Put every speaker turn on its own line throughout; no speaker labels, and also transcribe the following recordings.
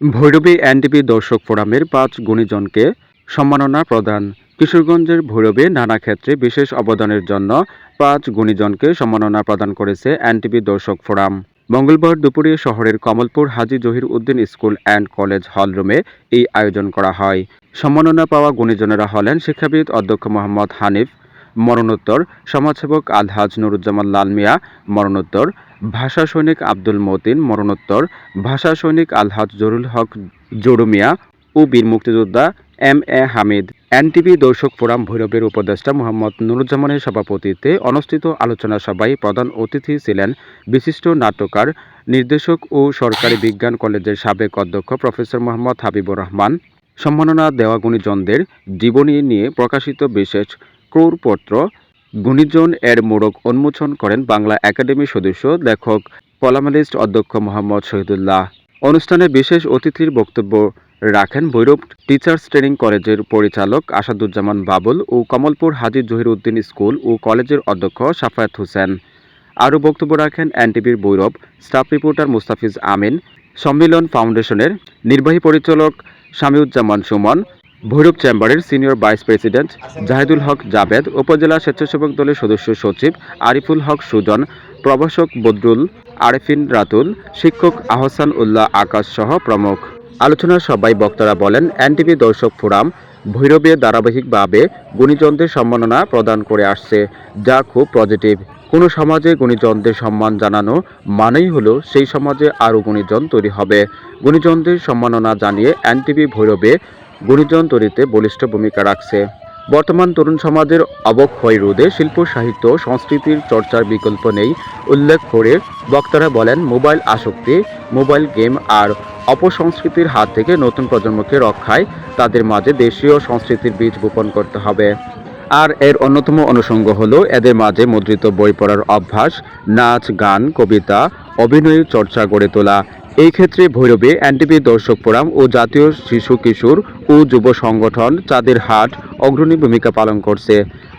ভৈরবী NTP দর্শক ফোরামের পাঁচ গুণীজনকে সম্মাননা প্রদান। কিশোরগঞ্জের ভৈরবে নানা ক্ষেত্রে বিশেষ অবদানের জন্য পাঁচ গুণীজনকে সম্মাননা প্রদান করেছে এনটিপি দর্শক ফোরাম। মঙ্গলবার দুপুরে শহরের Kamalpur Haji Jahir Uddin school and college হলরুমে এই আয়োজন করা হয়। সম্মাননা পাওয়া গুণীজনেরা হলেন শিক্ষাবিদ অধ্যক্ষ মোহাম্মদ হানিফ, মরণোত্তর, সমাজসেবক আলহাজ নুরুজ্জামান লাল মিয়া মরণোত্তর ভাষা সৈনিক আব্দুল মতিন, মরণোত্তর ভাষা সৈনিক আলহাজ জরুল হক জরু মিয়া ও বীর মুক্তিযোদ্ধা এম এ হামিদ। এনটিভি দর্শক ফোরাম ভৈরবের উপদেষ্টা মোহাম্মদ নুরুজ্জামানের সভাপতিত্বে অনুষ্ঠিত আলোচনা সভায় প্রধান অতিথি ছিলেন বিশিষ্ট নাট্যকার, নির্দেশক ও সরকারি বিজ্ঞান কলেজের সাবেক অধ্যক্ষ প্রফেসর মোহাম্মদ হাবিবুর রহমান। সম্মাননা দেওয়া গুণীজনদের জীবনী নিয়ে প্রকাশিত বিশেষ ক্রোরপত্র গুণীজন এর মোড়ক উন্মোচন করেন বাংলা একাডেমির সদস্য লেখক পলামালিস্ট অধ্যক্ষ মোহাম্মদ শহীদুল্লাহ। অনুষ্ঠানে বিশেষ অতিথির বক্তব্য রাখেন ভৈরব টিচার্স ট্রেনিং কলেজের পরিচালক আসাদুজ্জামান বাবুল ও কমলপুর হাজী জহির উদ্দিন স্কুল ও কলেজের অধ্যক্ষ সাফায়াত হোসেন। আরও বক্তব্য রাখেন এনটিভির ভৈরব, স্টাফ রিপোর্টার মুস্তাফিজ আমিন, সম্মিলন ফাউন্ডেশনের নির্বাহী পরিচালক শামিউজ্জামান সুমন ভৈরব চেম্বারের senior vice president Zahidul Haque Javed উপজেলা স্বেচ্ছাসেবক দলের সদস্য সচিব আরিফুল হক সুজন, প্রভাষক বদরুল আরেফিন রাতুল, শিক্ষক আহসান উল্লাহ আকাশ সহ প্রমুখ। আলোচনা সবাই বক্তারা বলেন, এনটিভি দর্শক ফোরাম ভৈরবে ধারাবাহিকভাবে গুণীজনদের সম্মাননা প্রদান করে আসছে, যা খুব পজিটিভ। কোনো সমাজে গুণীজনদের সম্মান জানানো মানেই হলো সেই সমাজে আরও গুণীজন তৈরি হবে। গুণীজনদের সম্মাননা জানিয়ে এনটিভি ভৈরবে গুণীজন তৈরিতে বলিষ্ঠ ভূমিকা রাখছে। বর্তমান তরুণ সমাজের অবক্ষয় রোধে শিল্প, সাহিত্য সংস্কৃতির চর্চার বিকল্প নেই উল্লেখ করে বক্তারা বলেন, মোবাইল আসক্তি, মোবাইল গেম আর অপসংস্কৃতির হাত থেকে নতুন প্রজন্মকে রক্ষায় তাদের মাঝে দেশীয় সংস্কৃতির বীজ বপন করতে হবে। আর এর অন্যতম অনুষঙ্গ হল, এদের মাঝে মুদ্রিত বই পড়ার অভ্যাস, নাচ, গান, কবিতা, অভিনয় চর্চা গড়ে তোলা। এই ক্ষেত্রে ভৈরবে এনটিপি দর্শক ফোরাম ও জাতীয় শিশু কিশোর ও যুব সংগঠন চাঁদের হাট অগ্রণী ভূমিকা পালন করছে।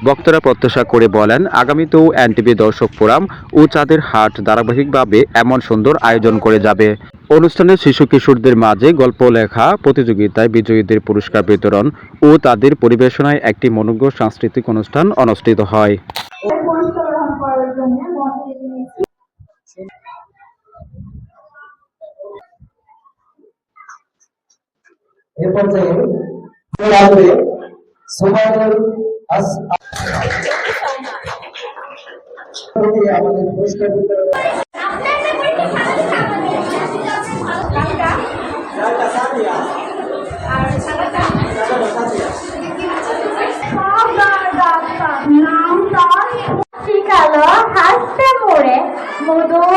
বক্তারা প্রত্যাশা করে বলেন, আগামীতেও এনটিপি দর্শক ফোরাম ও চাঁদের হাট ধারাবাহিকভাবে এমন সুন্দর আয়োজন করে যাবে। অনুষ্ঠানে শিশু কিশোরদের মাঝে গল্প লেখা, প্রতিযোগিতায় বিজয়ীদের পুরস্কার বিতরণ ও তাদের পরিবেশনায় একটি মনোজ্ঞ সাংস্কৃতিক অনুষ্ঠান অনুষ্ঠিত হয়।
এ পর্যায়ে আসবে সোমানুল আমাদের হাসতে মোড়ে মধুর